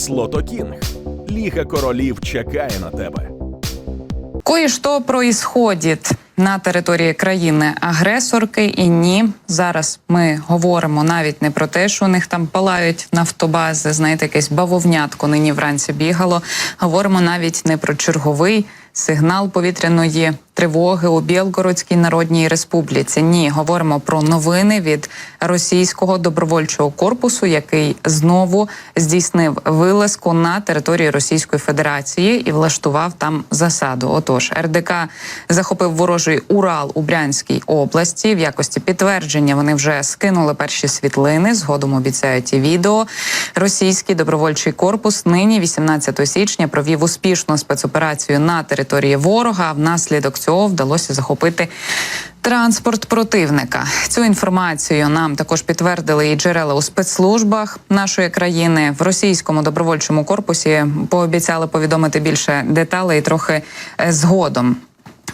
Слото Кінг. Ліга королів чекає на тебе. Кое-что происходит на території країни-агресорки, і ні, зараз ми говоримо навіть не про те, що у них там палають нафтобази, знаєте, якесь бавовнятко нині вранці бігало. Говоримо навіть не про черговий сигнал повітряної тривоги у Білгородській Народній Республіці. Ні, говоримо про новини від російського добровольчого корпусу, який знову здійснив вилазку на території Російської Федерації і влаштував там засаду. Отож, РДК захопив ворожий Урал у Брянській області. В якості підтвердження вони вже скинули перші світлини. Згодом обіцяють і відео. Російський добровольчий корпус нині, 18 січня, провів успішну спецоперацію на території ворога. Внаслідок цього вдалося захопити. Транспорт противника цю інформацію нам також підтвердили і джерела у спецслужбах нашої країни в російському добровольчому корпусі. Пообіцяли повідомити більше деталей трохи згодом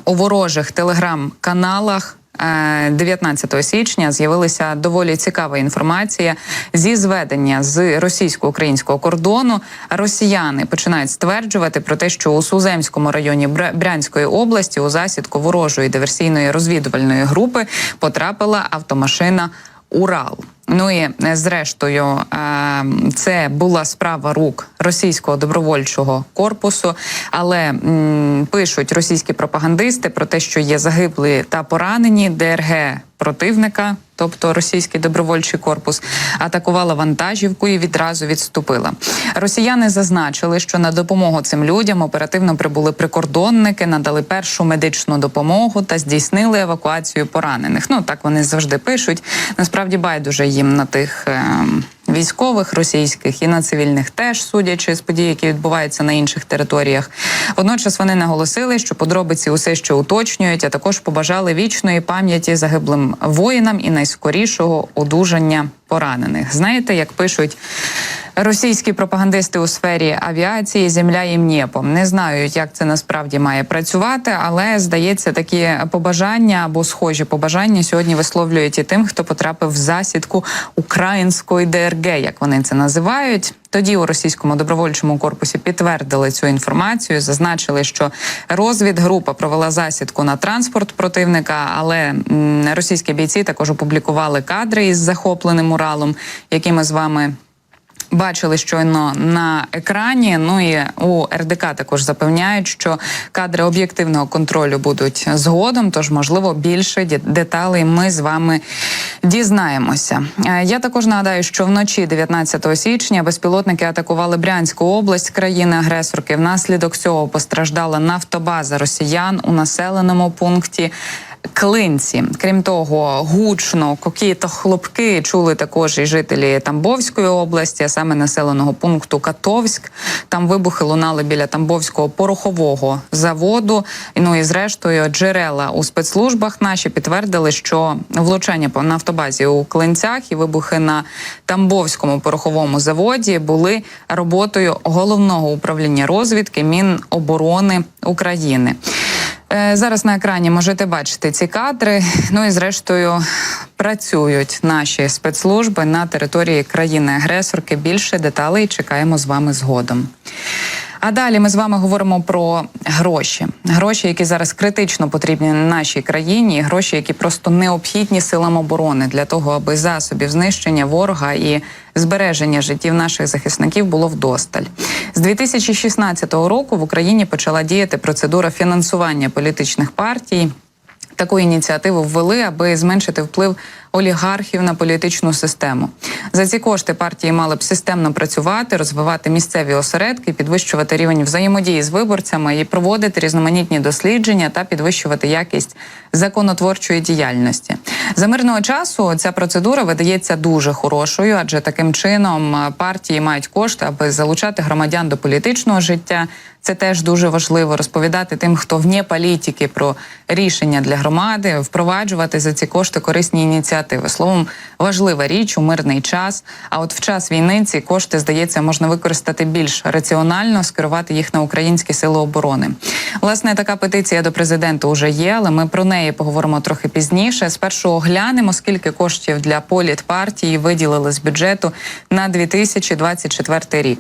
у ворожих телеграм-каналах. е, 19 січня з'явилася доволі цікава інформація зі зведення з російсько-українського кордону. Росіяни починають стверджувати про те, що у Суземському районі Брянської області у засідку ворожої диверсійної розвідувальної групи потрапила автомашина Урал. Ну і е, зрештою, е, це була справа рук російського добровольчого корпусу, але пишуть російські пропагандисти про те, що є загиблі та поранені ДРГ противника, тобто російський добровольчий корпус, атакувала вантажівку і відразу відступила. Росіяни зазначили, що на допомогу цим людям оперативно прибули прикордонники, надали першу медичну допомогу та здійснили евакуацію поранених. Ну так вони завжди пишуть. Насправді байдуже їм на тих. ем, Військових російських і на цивільних теж судячи з подій, які відбуваються на інших територіях. Водночас вони наголосили, що подробиці усе ще уточнюють, а також побажали вічної пам'яті загиблим воїнам і найскорішого одужання поранених. Знаєте, як пишуть російські пропагандисти у сфері авіації Земля їм нєпом. Не знаю, як це насправді має працювати, але здається, такі побажання або схожі побажання сьогодні висловлюють і тим, хто потрапив в засідку української ДРГ, як вони це називають. Тоді у російському добровольчому корпусі підтвердили цю інформацію, зазначили, що розвідгрупа провела засідку на транспорт противника, але російські бійці також опублікували кадри із захопленим Уралом, які ми з вами. Бачили щойно на екрані. Ну і у РДК також запевняють, що кадри об'єктивного контролю будуть згодом. Тож, можливо, більше деталей ми з вами дізнаємося. Е, Я також нагадаю, що вночі 19 січня безпілотники атакували Брянську область країни-агресорки. Внаслідок цього постраждала нафтобаза росіян у населеному пункті. Клинці, крім того, гучно какі-то хлопки чули також і жителі Тамбовської області, а саме населеного пункту Катовськ. Там вибухи лунали біля Тамбовського порохового заводу. Ну і зрештою, джерела у спецслужбах наші підтвердили, що влучання по нафтобазі у Клинцях і вибухи на Тамбовському пороховому заводі були роботою головного управління розвідки Міноборони України. Е, Зараз на екрані можете бачити ці кадри. Ну і зрештою працюють наші спецслужби на території країни-агресорки. Більше деталей чекаємо з вами згодом. А далі ми з вами говоримо про гроші. Гроші, які зараз критично потрібні нашій країні, і гроші, які просто необхідні силам оборони для того, аби засобів знищення ворога і збереження життів наших захисників було вдосталь. З 2016 року в Україні почала діяти процедура фінансування політичних партій. Таку ініціативу ввели, аби зменшити вплив олігархів на політичну систему. За ці кошти партії мали б системно працювати, розвивати місцеві осередки, підвищувати рівень взаємодії з виборцями і проводити різноманітні дослідження та підвищувати якість законотворчої діяльності. За мирного часу ця процедура видається дуже хорошою, адже таким чином партії мають кошти, аби залучати громадян до політичного життя. Це теж дуже важливо розповідати тим, хто вне політики про рішення для громади, впроваджувати за ці кошти корисні ініціативи. Словом, важлива річ у мирний час. А от в час війни ці кошти здається можна використати більш раціонально, скерувати їх на українські сили оборони. Власне, така петиція до президента вже є, але ми про неї поговоримо трохи пізніше. Спершу оглянемо, скільки коштів для політпартії виділили з бюджету на 2024 рік.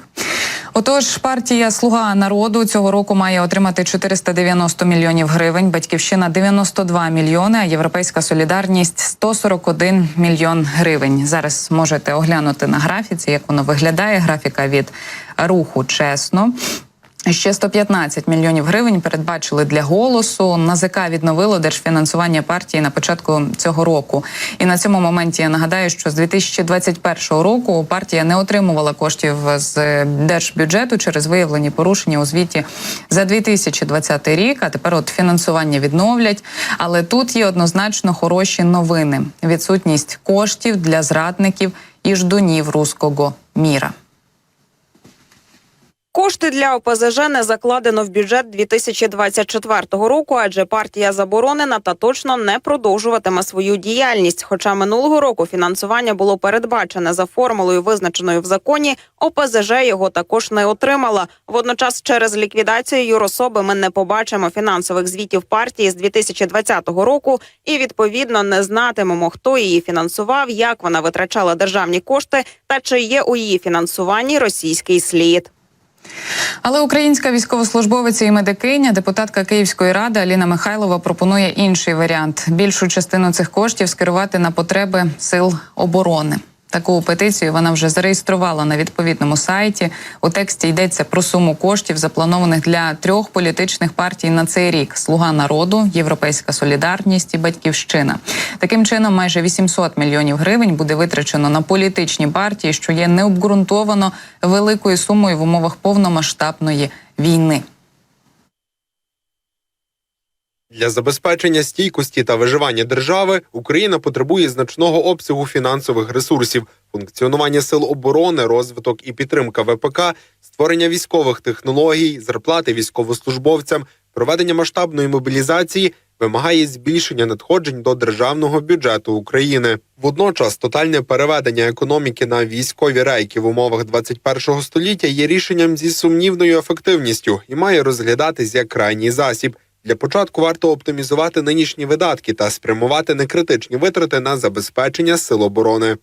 Отож, партія Слуга народу цього року має отримати 490 мільйонів гривень. Батьківщина 92 мільйони. А європейська солідарність 141 мільйон гривень. Зараз можете оглянути на графіці, як воно виглядає. Графіка від руху чесно. Ще 115 мільйонів гривень передбачили для голосу. НАЗК відновило держфінансування партії на початку цього року. І на цьому моменті я нагадаю, що з 2021 року партія не отримувала коштів з держбюджету через виявлені порушення у звіті за 2020 рік. А тепер от фінансування відновлять. Але тут є однозначно хороші новини: відсутність коштів для зрадників і ждунів руського міра. Кошти для ОПЗЖ не закладено в бюджет 2024 року, адже партія заборонена та точно не продовжуватиме свою діяльність. Хоча минулого року фінансування було передбачене за формулою, визначеною в законі, ОПЗЖ його також не отримала. Водночас, через ліквідацію юрособи ми не побачимо фінансових звітів партії з 2020 року і відповідно не знатимемо, хто її фінансував, як вона витрачала державні кошти та чи є у її фінансуванні російський слід. Але українська військовослужбовиця і медикиня, депутатка Київської ради Аліна Михайлова пропонує інший варіант: більшу частину цих коштів скерувати на потреби сил оборони. Таку петицію вона вже зареєструвала на відповідному сайті. У тексті йдеться про суму коштів, запланованих для трьох політичних партій на цей рік: Слуга народу, Європейська Солідарність і Батьківщина. Таким чином, майже 800 мільйонів гривень буде витрачено на політичні партії, що є необґрунтовано великою сумою в умовах повномасштабної війни. Для забезпечення стійкості та виживання держави Україна потребує значного обсягу фінансових ресурсів, функціонування сил оборони, розвиток і підтримка ВПК, створення військових технологій, зарплати військовослужбовцям, проведення масштабної мобілізації вимагає збільшення надходжень до державного бюджету України. Водночас тотальне переведення економіки на військові рейки в умовах 21 століття є рішенням зі сумнівною ефективністю і має розглядатись як крайній засіб. Для початку варто оптимізувати нинішні видатки та спрямувати некритичні витрати на забезпечення сил оборони.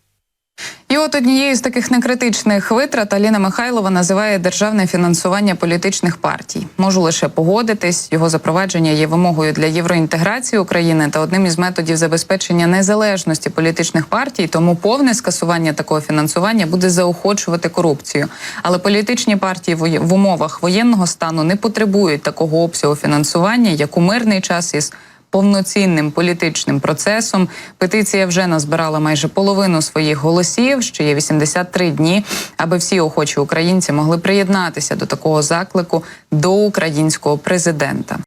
І от однією з таких некритичних витрат Аліна Михайлова називає державне фінансування політичних партій. Можу лише погодитись. Його запровадження є вимогою для євроінтеграції України та одним із методів забезпечення незалежності політичних партій. Тому повне скасування такого фінансування буде заохочувати корупцію. Але політичні партії в умовах воєнного стану не потребують такого обсягу фінансування, як у мирний час із повноцінним політичним процесом. Петиція вже назбирала майже половину своїх голосів. Ще є 83 дні, аби всі охочі українці могли приєднатися до такого заклику до українського президента.